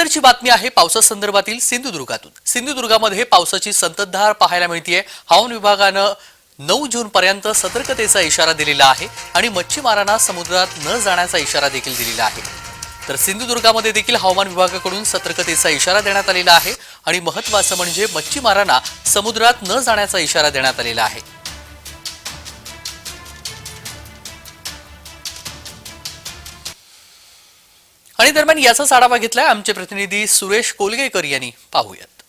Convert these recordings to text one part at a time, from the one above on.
नंतरची बातमी आहे पावसासंदर्भातील सिंधुदुर्गातून. सिंधुदुर्गामध्ये पावसाची संततधार पाहायला मिळतीये. हवामान विभागानं नऊ जून पर्यंत सतर्कतेचा इशारा दिलेला आहे आणि मच्छीमारांना समुद्रात न जाण्याचा इशारा देखील दिलेला आहे. तर सिंधुदुर्गामध्ये देखील हवामान विभागाकडून सतर्कतेचा इशारा देण्यात आलेला आहे आणि महत्वाचं म्हणजे मच्छीमारांना समुद्रात न जाण्याचा इशारा देण्यात आलेला आहे. आणि दरम्यान याचाच आढावा घेतलाय आमचे प्रतिनिधी सुरेश कोलगेकर यांनी. पाहूयात.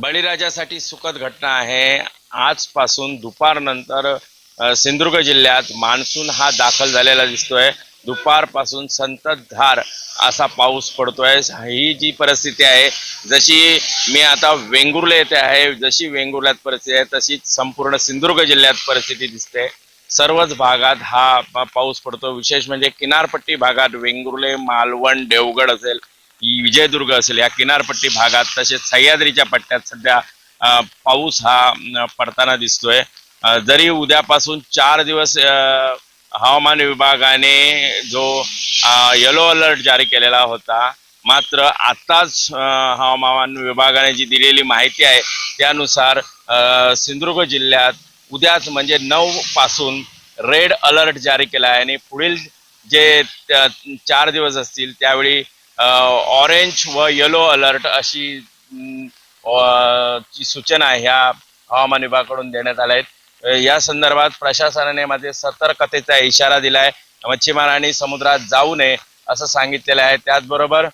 बळीराजासाठी सुखद घटना आहे. आजपासून दुपारनंतर सिंधुदुर्ग जिल्ह्यात मान्सून हा दाखल झालेला दिसतोय. दुपारपासून संततधार असा पाऊस पडतोय. ही जी परिस्थिती आहे जशी मी आता वेंगुर्ले येथे आहे जशी वेंगुर्ल्यात परिस्थिती आहे तशीच संपूर्ण सिंधुदुर्ग जिल्ह्यात परिस्थिती दिसते. सर्वच भागात हा पाऊस पडतो. विशेष म्हणजे किनारपट्टी भागात वेंगुर्ले मालवण देवगड असेल विजयदुर्ग असेल या किनारपट्टी भागात तसेच सह्याद्रीच्या पट्ट्यात सध्या पाऊस हा पडताना दिसतोय. जरी उद्यापासून चार दिवस हवामान विभागाने जो येलो अलर्ट जारी केलेला होता मात्र आताच हवामान विभागाने जी दिलेली माहिती आहे त्यानुसार सिंधुदुर्ग जिल्ह्यात उद्याच म्हणजे नऊ पासून रेड अलर्ट जारी केला आहे आणि पुढील जे त्या- चार दिवस असतील त्यावेळी ऑरेंज व येलो अलर्ट अशी ची सूचना ह्या हवामान विभागाकडून देण्यात आल्या आहेत. या संदर्भात प्रशासनाने माझे सतर्कतेचा इशारा दिलाय. मच्छीमारांनी समुद्रात जाऊ नये असं सांगितलेलं आहे. त्याचबरोबर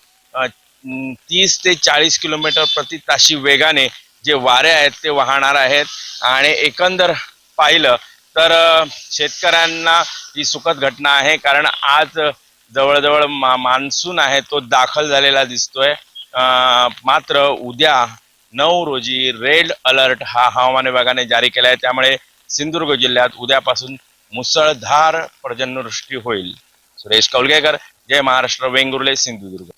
तीस ते चाळीस किलोमीटर प्रति ताशी वेगाने जे वारे आहेत ते वाहणार आहेत. आणि एकंदर पाहिलं तर शेतकऱ्यांना ही सुखद घटना आहे. कारण आज जवळजवळ मा मान्सून आहे तो दाखल झालेला दिसतोय. मात्र उद्या नऊ रोजी रेड अलर्ट हा हवामान विभागाने जारी केला आहे. त्यामुळे सिंधुदुर्ग जिल्ह्यात उद्यापासून मुसळधार पर्जन्यवृष्टी होईल. सुरेश कौलगेकर जय महाराष्ट्र वेंगुर्ले सिंधुदुर्ग.